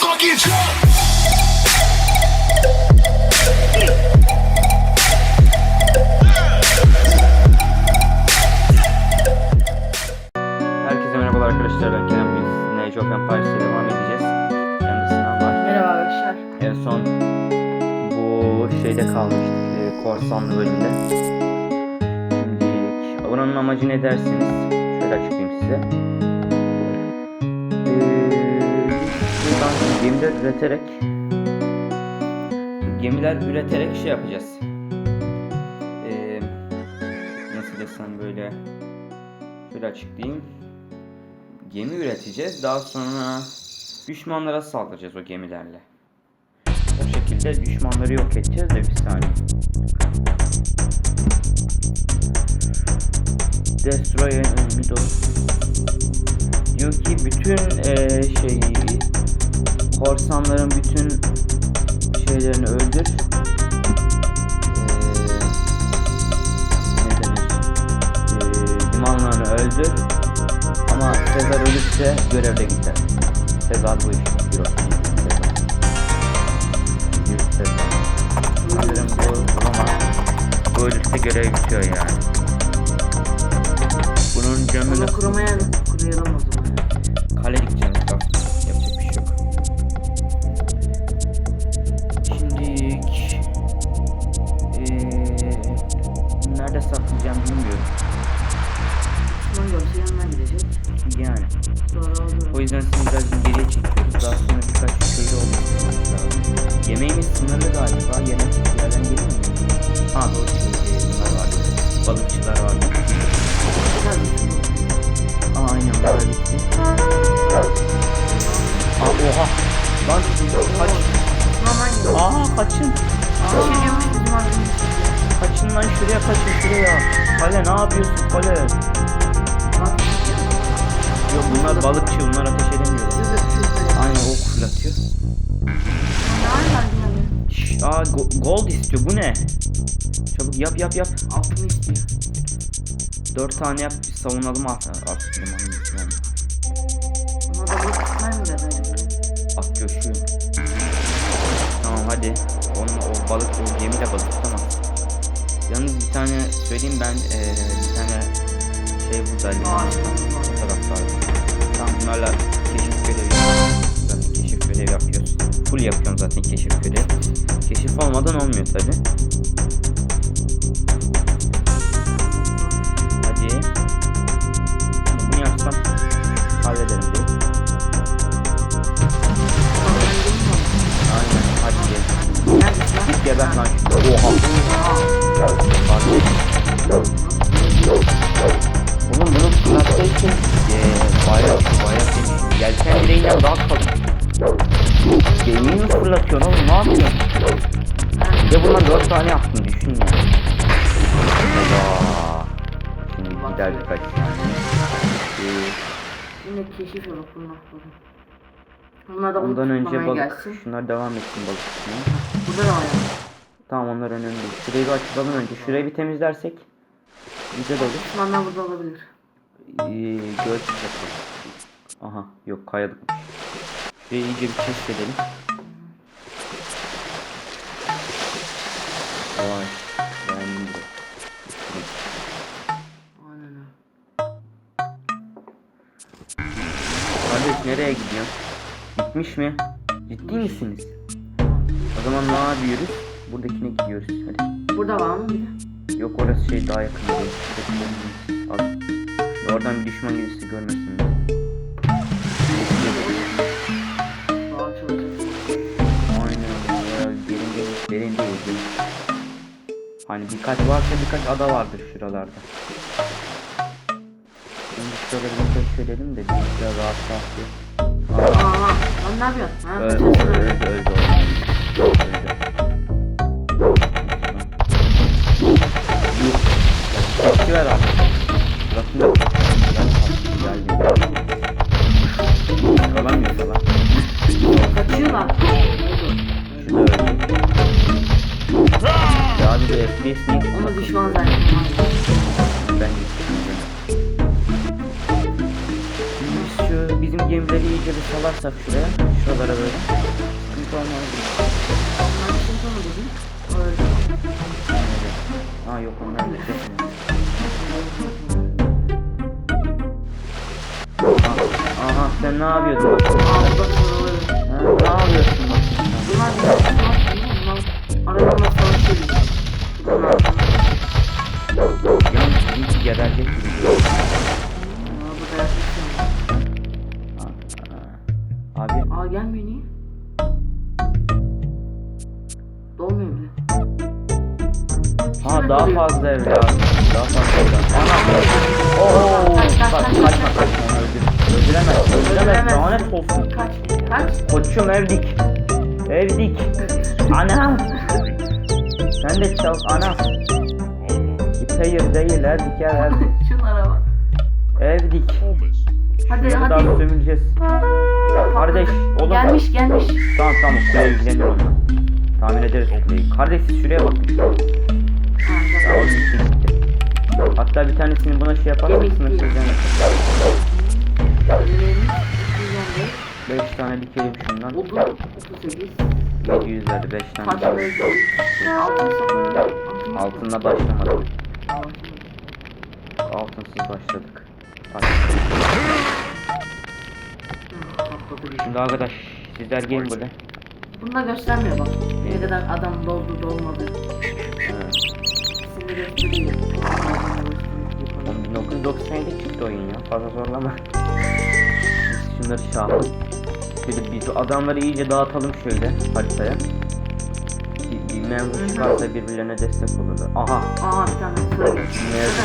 fucking. Herkese merhabalar arkadaşlar ben Kerem Bey. Sizinle Age of Empires'e devam edeceğiz. Yanında Sinan var. Merhaba arkadaşlar. En son bu şeyde kalmıştık. E, korsanlı bölümde. Şimdi buranın amacı ne dersiniz? Şöyle açıklayayım size. Gemiler üreterek gemiler üreterek şey yapacağız. Ee, nasıl desem böyle şöyle açıklayayım. Gemi üreteceğiz. Daha sonra düşmanlara saldıracağız o gemilerle. Şekilde düşmanları yok edeceğiz de bir saniye. Destroy door. Diyor ki bütün eee şey korsanların bütün şeylerini öldür. Denir? Eee limanlarını öldür. Ama Sezar ölürse görevde gider. Sezar bu işte. Euro. Sanırım bu ama bu ölürse görev bitiyor yani. Bunun canını Onu kurumaya kuruyalım o zaman. Bunlar balıkçı bunlar ateş edemiyor. Aynen ok fırlatıyor. Şş, aa go- gold istiyor bu ne? Çabuk yap yap yap. Altını istiyor. Dört tane yap savunalım at artık limanın yani. Ona da dedi? At coşuyor. Tamam hadi. Onun o balık o gemiyle balık tamam. Yalnız bir tane söyleyeyim ben eee, bir tane şey burada liman Ağaç. Tamam bunlarla keşif görevi zaten keşif görevi yapıyoruz. Full yapıyorum zaten keşif görevi. Keşif olmadan olmuyor tabi. Hadi. Kurmak lazım. Bunlar da bunu Ondan önce balık. gelsin. Şunlar devam etsin balık tutmaya. Burada da var yani. Tamam onlar önemli. Şurayı bir açalım önce. Şurayı bir temizlersek güzel olur. Düşmanlar burada olabilir. Ee, göreceğiz bakalım. Aha yok kayalıkmış. Şurayı iyice bir keşfedelim. Vay. Nereye gidiyorsun? Gitmiş mi? Ciddi misiniz? O zaman ne yapıyoruz? Buradakine gidiyoruz. Hadi. Burada var mı bir? Yok orası şey daha yakın değil. Al. Oradan bir düşman gelirse görmesin. Derin değil. Hani birkaç varsa birkaç ada vardır şuralarda. Önce şuraları bir keşfedelim de bir biraz rahat rahat bir. Aa, aa, lan ne yapıyorsun? Ha, Öldü kaçıyorsun öldü öyle. öldü. öldü. Yuh. Tepki ver abi. Bırakın da. Gel gel. Yakalamıyor falan. Kaçıyorlar. Şurada öldü. Ya abi de FPS niye? Onu düşman zannettim. Ben İyice bir salarsak şuraya. şuralara böyle. Sıkıntı olmaz. Sana dedim. Öyle. Aa yok onlar da. Aha, aha sen ne yapıyordun. Ha, ne yapıyorsun bak. Bunlar ne? Bunlar arabayla savaşıyor. Yalnız bizimki geberecek gibi. duruyor. burada gelmiyor niye? Dolmuyor bile. ha daha fazla evli abi. Daha fazla evli. Ana. Oo, Kaç, kaç, bak kaç, kaçma kaç. kaçma. Öldüremez. Öldüremez. Lanet olsun. Kaç. Kaç. Koçum evdik. Evdik. Ana. Sen de çal ana. Hayır değil evdik ev evdik. Şunlara bak. Evdik. Almost. Hadi Ne hadi. kadar sömüreceğiz. Kardeş oğlum. Gelmiş gelmiş. Tamam tamam şuraya ilgilenir onunla. Tahmin ederiz kuleyi. Kardeş siz şuraya bakın. Ya onun için gitti. Hatta bir tanesini buna şey yemek. Nelerin? 5 tane dikelim şundan. Odun 38. 700 verdi 5 tane. Kaç böyle Altın sapı. Altınla başlamadık. Altınsız başladık. Hadi. Şimdi arkadaş sizler gelin böyle. Bunu da göstermiyor bak. Ne kadar adam doldu dolmadı. İkisini gösteriyor. Oğlum 1997 çıktı oyun ya. Fazla zorlama. Biz şunları yapalım. Bir, biz adamları iyice dağıtalım şöyle haritaya. Bir, bir çıkarsa birbirlerine destek olurlar. Aha. Aa bir tane. Mevzu.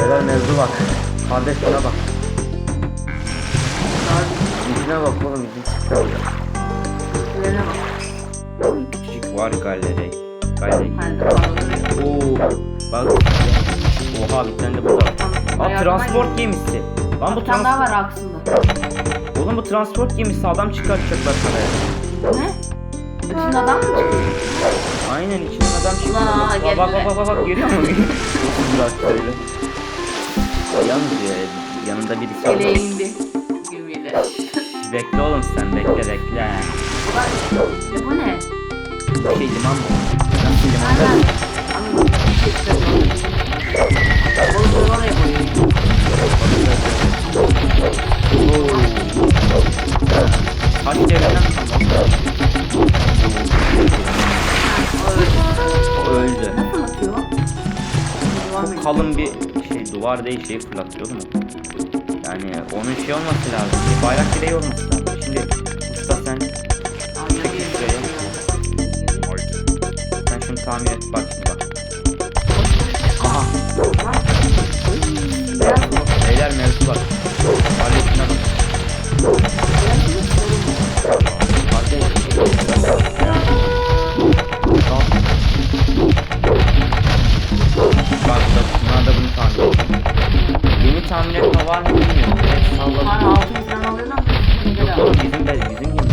Beyler mevzu bak. Kardeş şuna bak. Yüzüne bak oğlum çıktı orada. Sıraya bak. Küçücük var galeri. Galeri. Oo. Bak. Oha bir tane de burada. Aa transport gemisi. Lan bu tane daha transport. var aksında. Oğlum bu transport gemisi adam çıkartacaklar paraya. Ne? Bütün adam mı çıkıyor? Aynen içinden adam çıkıyor. Bak, bak bak bak bak görüyor musun? Bırak şöyle. Yalnız ya, yanında birisi Ele var. indi. Gemiyle. Bekle oğlum sen bekle bekle. E bu ne? Şey liman mı? Nasıl liman? Nereden? Anladım. Bir çıkarıyor. Balıkları oraya koyuyor. Kaç devreden sonra? O öyle. O öldü. Nasıl atıyor? Devam Çok ediyor. kalın bir şey duvar değil şey fırlatıyor değil mi? Yani onun şey olması lazım. Bayrak direği olması lazım. Şimdi usta sen çekil şuraya. Sen şunu tamir et bak şimdi bak. Aha. Bak. Beyler mevzu var. Halletine bak. Tamir etme var mı bilmiyorum. Evet salladım. Hala altın falan alıyor lan. Ne Yok oğlum bizim de bizim gibi.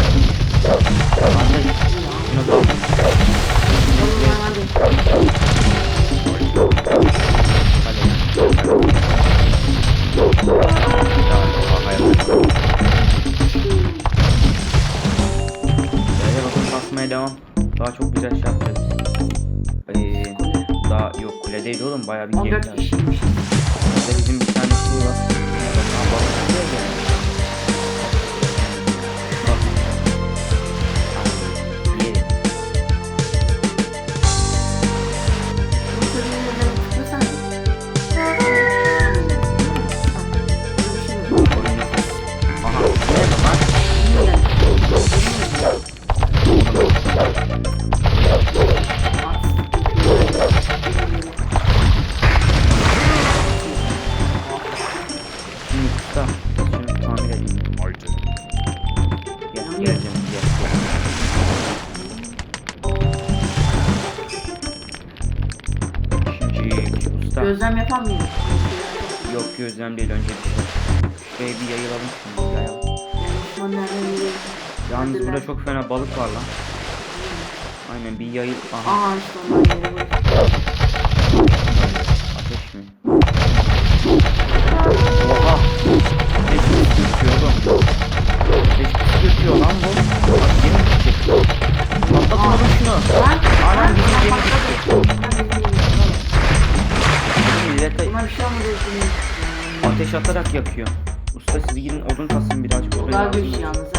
Kardeş. Şunu da. Oğlum ya hadi. Böyle bakın basmaya devam. Daha çok güzel şey yapacağız. Ee, daha yok kule değil oğlum bayağı bir gemi 14 var. kişiymiş. Burada bizim Gözlem yapan mıyım? Yok gözlem değil önce bir şey. Şuraya bir yayılalım şimdi yayalım. Düşman nereden geliyor? Yalnız burada çok fena balık var lan. Aynen bir yayıl. Aha. Aha işte onlar yere ateş yakıyor. Usta siz gidin odun kasın biraz. Kulağa göç yalnız.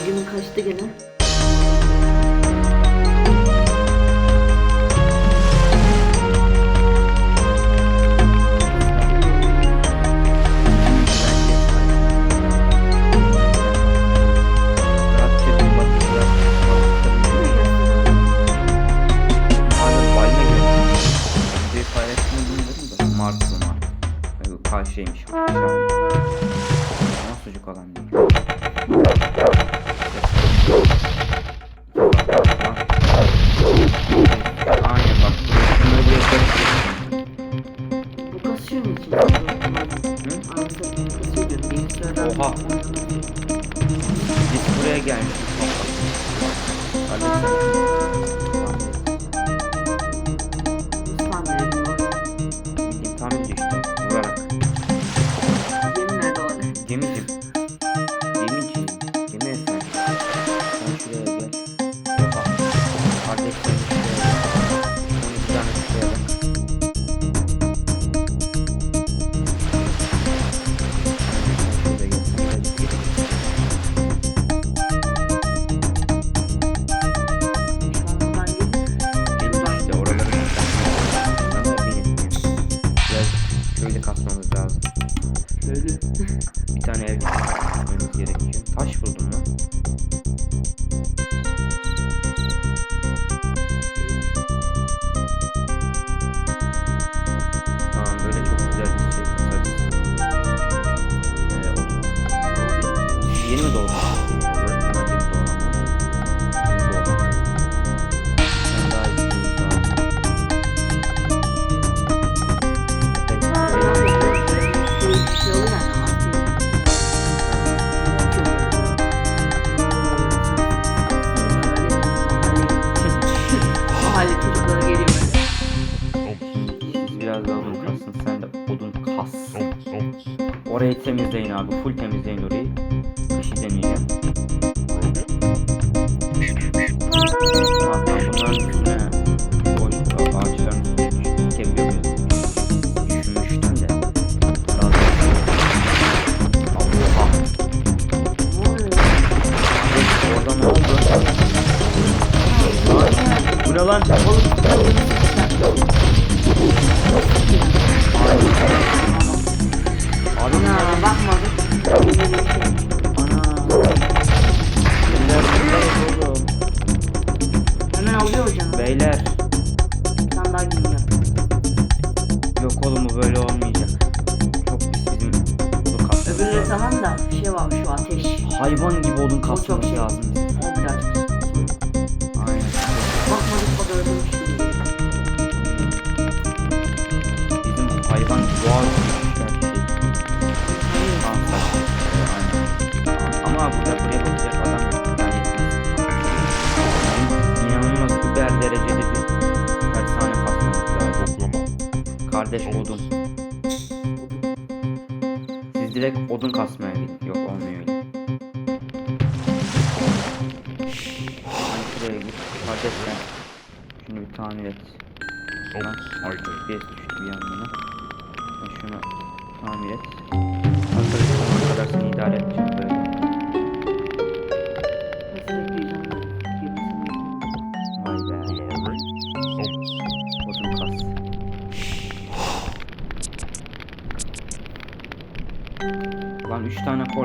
Bugünün kaçtı gene? Oha. Biz buraya geldik. Kardeşim. Öldü. bir tane ev yapmamız gerekiyor. Taş buldum lan. Tamam böyle çok güzel bir şey. Ee, Yeni mi doldu? Orayı temizleyin abi. Full temizleyin orayı. Kışı deneyeceğim. Yok oğlum bu böyle olmayacak. Çok pis bizim odun kasmamız Öbürleri lazım. tamam da bir şey var şu ateş. Hayvan gibi odun O çok şey. lazım bizim. O. Aynen. Bakmadık öldürmüş gibi. Bizim hayvan doğal bir şey. Tamam. Ee, aynen. Ama burada buraya bakacak adam yok. Yani inanılmaz über derecede bir Kardeş odun. Siz direkt odun kasmaya gidin. Yok olmuyor öyle. Hani şuraya git. Kardeş sen. Şunu bir tamir et. Lan FPS düştü bir yanına. Ben şunu tamir et. Arkadaşlar kadar seni idare edeceğim böyle.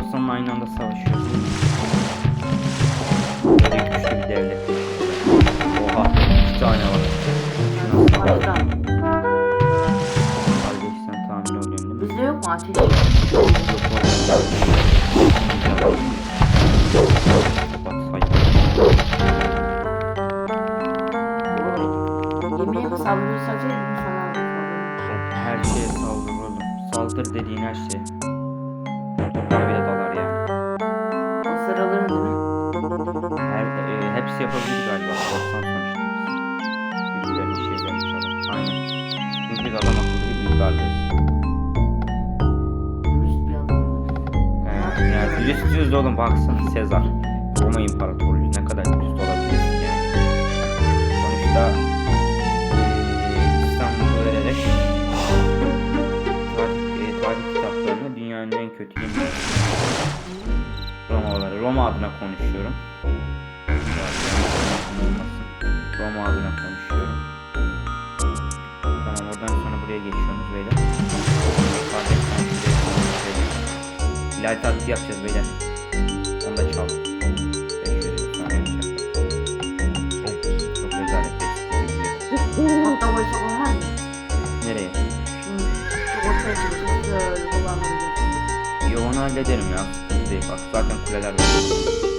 3 tane korsanla aynı anda savaşıyoruz. Böyle güçlü bir devlet. Oha 2 tane var. Baştan. Kardeş sen tahmin oluyorsun değil mi? Bizde yok mu ateş? Yok. Yemeğe mi abi saldırır? Her şeye saldır oğlum. Saldır dediğin her şey. Toprağa yapabilir galiba. Korsan sonuçta biz. Birbirlerinin şeylerini çalar. Aynen. Çünkü biz adam akıllı bir büyük. Dürüst bir adam. Ee, yani dürüst diyoruz oğlum baksana Sezar. Roma İmparatorluğu ne kadar dürüst olabiliriz yani. Sonuçta eee İstanbul'u vererek tarih, e, tarih kitaplarını dünyanın en kötü yeni Romalıları, Roma adına konuşuyorum. Roma adına konuşuyorum. Tamam oradan sonra buraya geçiyoruz beyler. Şuraya. Hilal taklidi yapacağız beyler. Onu da çal. 500 yıl sonra yapacaklar. Çok rezalet bir Hatta boysa olmaz mı? Nereye? Şimdi şu ortaya. Yo onu hallederim ya. Sıkıntı değil. Bak zaten kuleler var.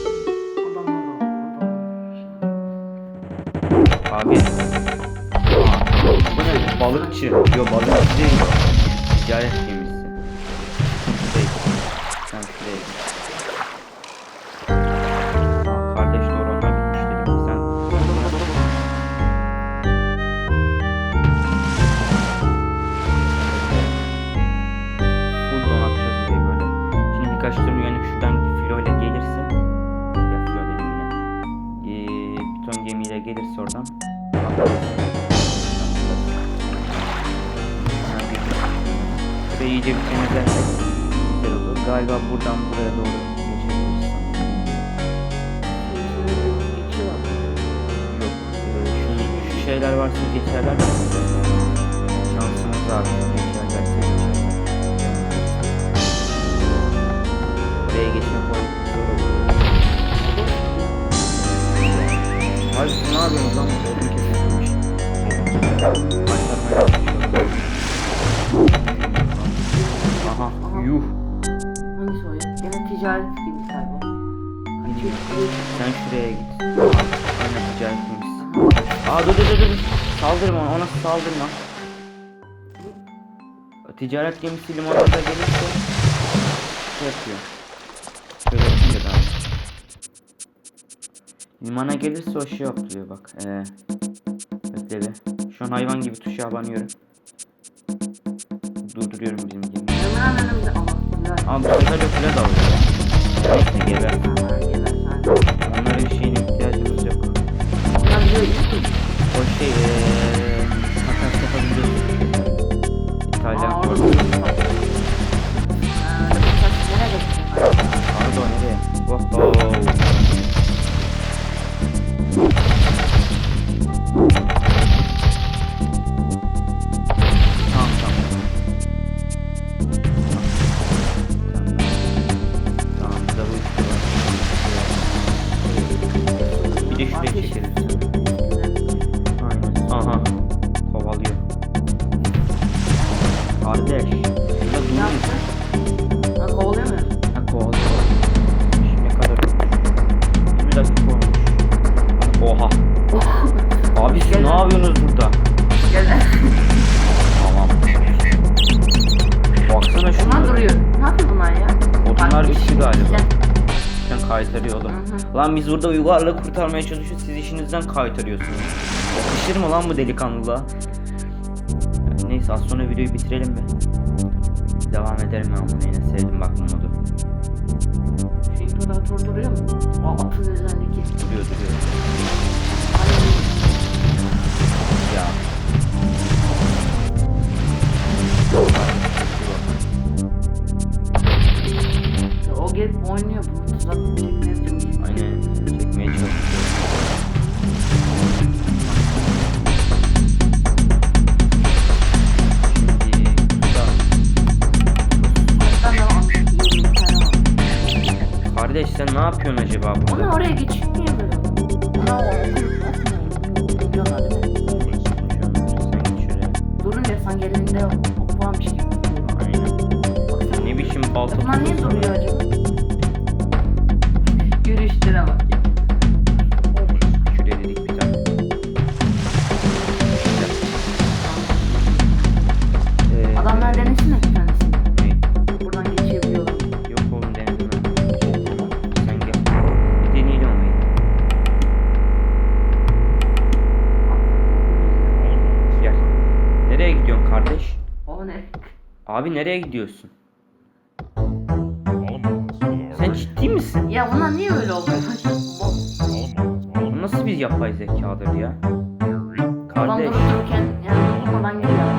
Abi. Bu ne? Balıkçı. Yo balıkçı değil. Ticaret Abi ne yapıyorsunuz lan? Başlatmaya çalışıyorum. Aha, yuh. Hangisi o ya? Gene ticaret gibi galiba. Kaçıyor. Sen şuraya git. Aynen ticaret gemisi. Aa dur dur dur dur. Saldırma ona, ona saldırma. Ticaret gemisi limanına gelirse şey yapıyor. Limana gelirse o şey yapıyor bak. Ee, bekle. Şu an hayvan gibi tuşa abanıyorum. Durduruyorum bizim gemiyi. Hemen önümde ama. Güzel. Ama bu sefer de kule dalıyor ya. Neyse geber. Geber yapıyorsunuz burada? Gel. Tamam. Baksana Bunlar şunlara. duruyor. Ne yapıyor bunlar ya? Odunlar bitti galiba. Sen kaytarıyor oğlum. Lan biz burada uygarlığı kurtarmaya çalışıyoruz. Siz işinizden kaytarıyorsunuz. Yakışır mı lan bu delikanlılığa? Neyse az sonra videoyu bitirelim mi? Devam ederim ben bunu yine sevdim bak bu modu. İmparator duruyor mu? O atın üzerindeki. Duruyor duruyor. O gelip oynuyor bunu tuzak çekmeye Abi nereye gidiyorsun? Sen ciddi misin? Ya bunlar niye öyle oluyor? Bu nasıl bir yapay zekadır ya? Adam Kardeş. durup dururken yani durmadan geliyor.